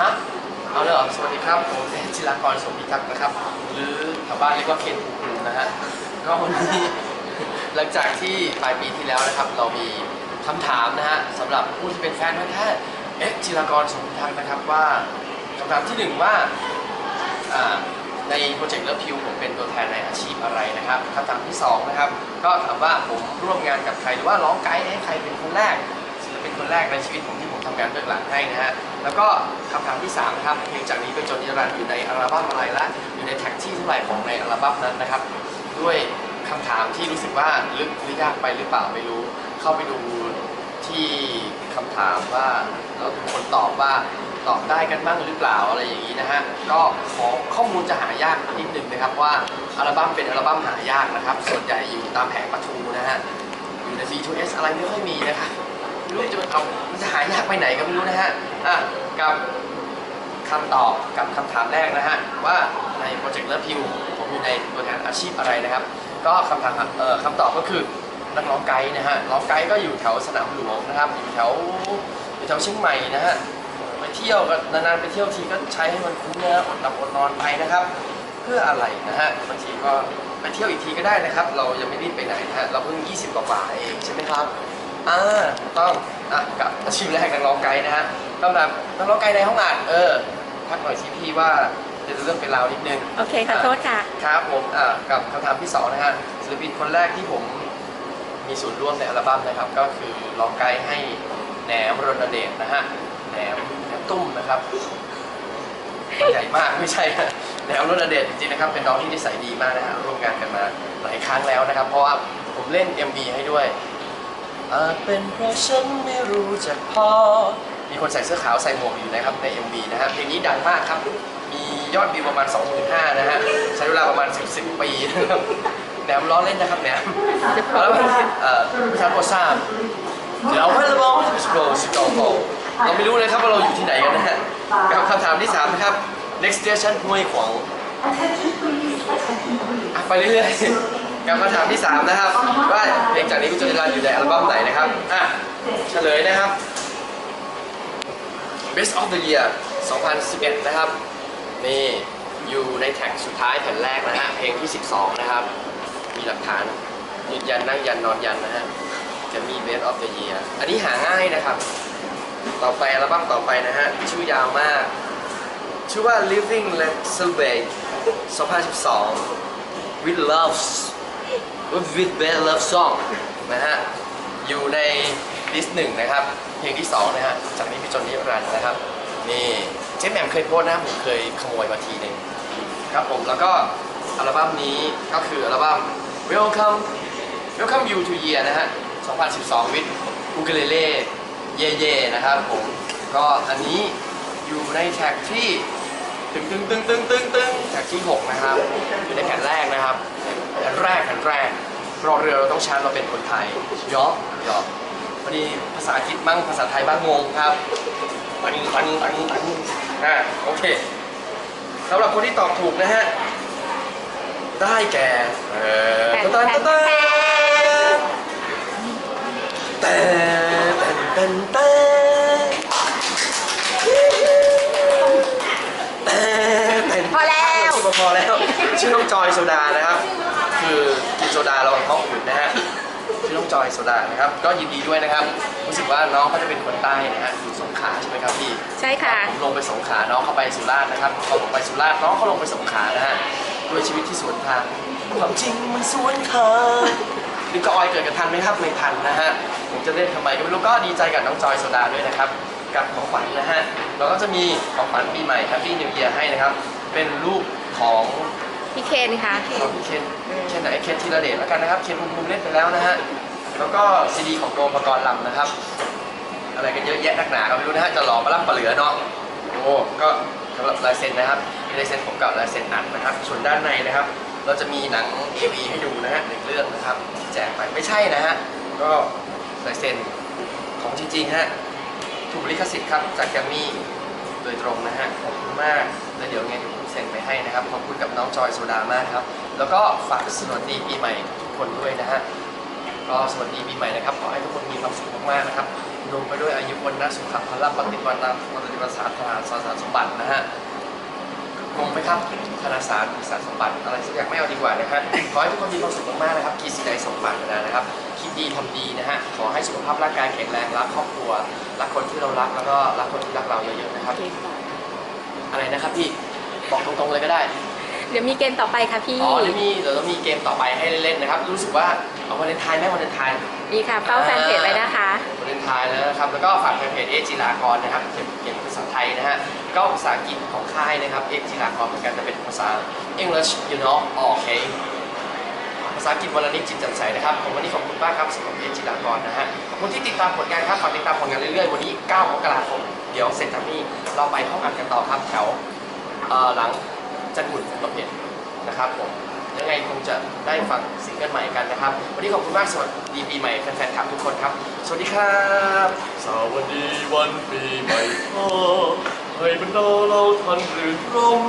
ฮะเอาเลยเหรอสวัสดีครับ ผมเนจิรากรสมพิทักษ์นะครับ หรือชาวบ้านเรียกว่าเคนภูมินะฮะก็วันนี้หลังจากที่ปลายปีที่แล้วนะครับ เรามีคำถามนะฮะสำหรับผู้ที่เป็นแฟนพันธุ์แท้เอ็กจิรากรสมพิทักษ์นะครับว่าคำถามที่หนึ่งว่าในโปรเจกต์เลิฟพิวผมเป็นตัวแทนในอาชีพอะไรนะครับคำถามที่สองนะครับก็ถามว่าผมร่วมงานกับใครหรือว่าร้องไกด์ให้ใครเป็นคนแรกศิลปินคนแรกในชีวิตผมที่ผมทำงานเบื้องหลังให้นะฮะ แล้วก็คำถามที่3นะครับเพลงจากนี้ไปจนนิรันดร์อยู่ในอัลบั้มอะไรและอยู่ในแท็กที่เท่าไหร่ของในอัลบั้มนั้นนะครับ ด้วยคำถามที่รู้สึกว่าลึกหรือยากไปหรือเปล่าไม่รู้ เข้าไปดูที่คำถามว่าแล้วทุกคนตอบว่าตอบได้กันบ้างหรือเปล่าอะไรอย่างนี้นะฮะ ก็ขอข้อมูลจะหายากนิดหนึ่งนะครับว่าอัลบั้มเป็นอัลบั้มหายากนะครับ ส่วนใหญ่อยู่ตามแผงประทูนะฮะ อยู่ใน B2S อะไรไม่ค่อยมีนะครับ ไม่รู้จะเอามันจะหายากไปไหนก็ไม่รู้นะฮะอะกับคำตอบกับคำถามแรกนะฮะว่าในโปรเจกต์เลิฟพิวผมอยู่ในตัวแทนอาชีพอะไรนะครับ ก็คำถามเอ่อคำตอบก็คือนักร้องไกด์นะฮะร้องไกด์ก็อยู่แถวสนามหลวงนะครับอยู่แถวอยู่แถวเชียงใหม่นะฮะไปเที่ยวก็นานๆไปเที่ยวทีก็ใช้ให้มันคุ้มนะฮะอดหลับอดนอนไปนะครับ เพื่ออะไรนะฮะบางทีก็ไปเที่ยวอีกทีก็ได้นะครับ เรายังไม่รีบไปไหนนะฮะเราเพิ่ง 20 กว่าๆเองใช่ไหมครับ อ่าถูกต้องอะกับอาชีพแรกนักร้องไกด์นะฮะคำถามนักร้องไกด์ในห้องอัดเออทักหน่อยสิพี่ว่าจะเรื่องเป็นราวนิดนึงโอเคขอโทษค่ะ ครับผมอ่ากับคำถามที่สองนะฮะศิลปินคนแรกที่ผมมีส่วนร่วมในอัลบั้มนะครับ ก็คือร้องไกด์ให้แหนมรณเดชนะฮะแหนมแหนมตุ้มนะครับใหญ่มากไม่ใช่นะแนวรุ่นอเดชจริงๆนะครับ เป็นน้องที่นิสัยดีมากนะฮะร่วมงานกันมาหลายครั้งแล้วนะครับ เพราะว่าผมเล่น MV ให้ด้วย อาจเป็นเพราะฉันไม่รู้จักพอ มีคนใส่เสื้อขาวใส่หมวกอยู่นะครับใน MV นะฮะเพลงนี้ดังมากครับ มียอดวิวประมาณ 25,000นะฮะ ใช้เวลาประมาณ 10 10 ปีนะครับแหนมล้อเล่นนะครับแหนมแล้วก็เอ่อพิธานโพซ่าเดี๋ยวให้เราบอกสโกสโกโกเราไม่รู้เลยครับว่าเราอยู่ที่ไหนกันนะฮะกับคำถามที่ 3 นะครับ next station ห้วยขวางอะไปเรื่อยๆ กับคำถามที่ 3 นะครับ ว่าเพลงจากนี้กุณจนิรันดร์อยู่ในอัลบั้มไหนนะครับอะเฉลยนะครับ best of the year 2011 นะครับ นี่อยู่ในแท็กสุดท้ายแผ่นแรกนะฮะ เพลงที่ 12 นะครับ มีหลักฐานยืนยันนั่งยันนอนยันนะฮะ จะมี Best of the Year อันนี้หาง่ายนะครับ ต่อไปอัลบั้มต่อไปนะฮะ ชื่อยาวมาก ชื่อว่า Living Let Celebrate 2012 with loves with best love song นะฮะ อยู่ในลิสต์หนึ่งนะครับ เพลงที่สองนะฮะ จากนี้ไปจนนิรันดร์นะครับ นี่เจ๊แหม่มเคยโพสนะ ผมเคยขโมยมาทีหนึ่งครับผม แล้วก็อัลบั้มนี้ก็คืออัลบั้ม Welcome Welcome You to Year นะฮะ 2012วิดอูเกเลเล่เย่เย่นะครับผม ก็อันนี้อยู่ในแท็กที่ ตึงตึงตึงตึงตึงตึงแท็กที่6นะครับอยู่ในแผ่นแรกนะครับแผ่นแรกแผ่นแรกรอเรือเราต้องชันเราเป็นคนไทยยอกยอพอดีภาษาอังกฤษบ้างภาษาไทยบ้างงงครับตังตังตังตังอะโอเคสำหรับคนที่ตอบถูกนะฮะได้แก่เออแผ่นตันแตันตันแผ่นแต่แต่แต่แต่แต่ พอแล้ว พอแล้ว ชื่อน้องจอยโซดานะครับ คือกินโซดาเราท้องอืดนะฮะชื่อน้องจอยโซดานะครับ ก็ยินดีด้วยนะครับ รู้สึกว่าน้องเขาจะเป็นคนใต้นะฮะอยู่สงขลาใช่ไหมครับพี่ใช่ค่ะ ผมลงไปสงขลาน้องเขาไปสุราษฎร์นะครับพอผมไปสุราษฎร์น้องเขาลงไปสงขลานะฮะด้วยชีวิตที่สวนทางความจริงมันสวนทางนี่ก็ออยเกิดกันทันไหมครับไม่ทันนะฮะผมจะเล่นทำไมก็ไม่รู้ก็ดีใจกับน้องจอยโซดาด้วยนะครับกับของขวัญนะฮะเราก็จะมีของขวัญปีใหม่ครับพี่นิวเยียให้นะครับ เป็นรูป ของพี่เคนค่ะ ของพี่เคนเคนไหนเคนธีรเดชแล้วกันนะครับเคนภูมิภูมิเล่นไปแล้วนะฮะแล้วก็ซีดีของโดมปกรณ์ลำนะครับ อะไรกันเยอะแยะนักหนาก็ไม่รู้นะฮะจะหลอกมารับมาเหลือเนาะโอ้ก็สำหรับลายเซ็นนะครับมีลายเซ็นผมกับลายเซ็นอัดนะครับ ส่วนด้านในนะครับ เราจะมีหนัง AV ให้ดูนะฮะหนึ่งเรื่องนะครับที่แจกไปไม่ใช่นะฮะก็ลายเซ็นของจริงๆฮะถูกลิขสิทธิ์ครับจากแกรมมี่โดยตรงนะฮะขอบคุณมากแล้วเดี๋ยวไงเดี๋ยวผมเซ็นไปให้นะครับ ขอบคุณกับน้องจอยโซดามากครับ แล้วก็ฝากสวัสดีปีใหม่ทุกคนด้วยนะฮะ ก็สวัสดีปีใหม่นะครับ ขอให้ทุกคนมีความสุขมากๆนะครับอุดมไปด้วยอายุวันนะสุขภาพปฏิวัติปฏิวัติศาสตร์สาสารสมบัตินะฮะงงไหมครับธนาสารสารสมบัติอะไรสักอย่างไม่เอาดีกว่านะฮะขอให้ทุกคนมีความสุขมากๆนะครับคิดสิ่งใดสมปรารถนานะครับ คิดดีทำดีนะฮะ ขอให้สุขภาพร่างกายแข็งแรง รักครอบครัว รักคนที่เรารัก แล้วก็รักคนที่รักเราเยอะๆนะครับ อะไรนะครับพี่บอกตรงๆเลยก็ได้เดี๋ยวมีเกมต่อไปค่ะพี่ อ๋อเดี๋ยวมีเดี๋ยวเรามีเกมต่อไปให้เล่นๆนะครับ รู้สึกว่าเอาวันเลนไทน์ไหมวันเลนไทน์ดีค่ะเฝ้าแฟนเพจไว้นะคะ วันเลนไทน์แล้วนะครับ แล้วก็ฝากแฟนเพจเอจิรากรนะครับเขียนเขียนภาษาไทยนะฮะ ก็ภาษาอังกฤษของค่ายนะครับเอจิรากรเหมือนกันแต่เป็นภาษา English you know okay ภาษาอังกฤษวันละนิดจิตแจ่มใสนะครับผมวันนี้ขอบคุณมากครับสำหรับเอจิรากรนะฮะขอบคุณที่ติดตามผลงานครับฝากติดตามผลงานเรื่อยๆ วันนี้ 9 มกราคม เดี๋ยวเสร็จจากนี้เราไปห้องอัดกันต่อครับแถวหลังจันหุ่นประเพณนะครับผมยังไงคงจะได้ฟังซิงเกิลใหม่กันนะครับ วันนี้ขอบคุณมากสวัสดีปีใหม่แฟนๆครับทุกคนครับ สวัสดีครับ สวัสดีวันปีใหม่พ่อให้บรรดาเราทันรื่นรม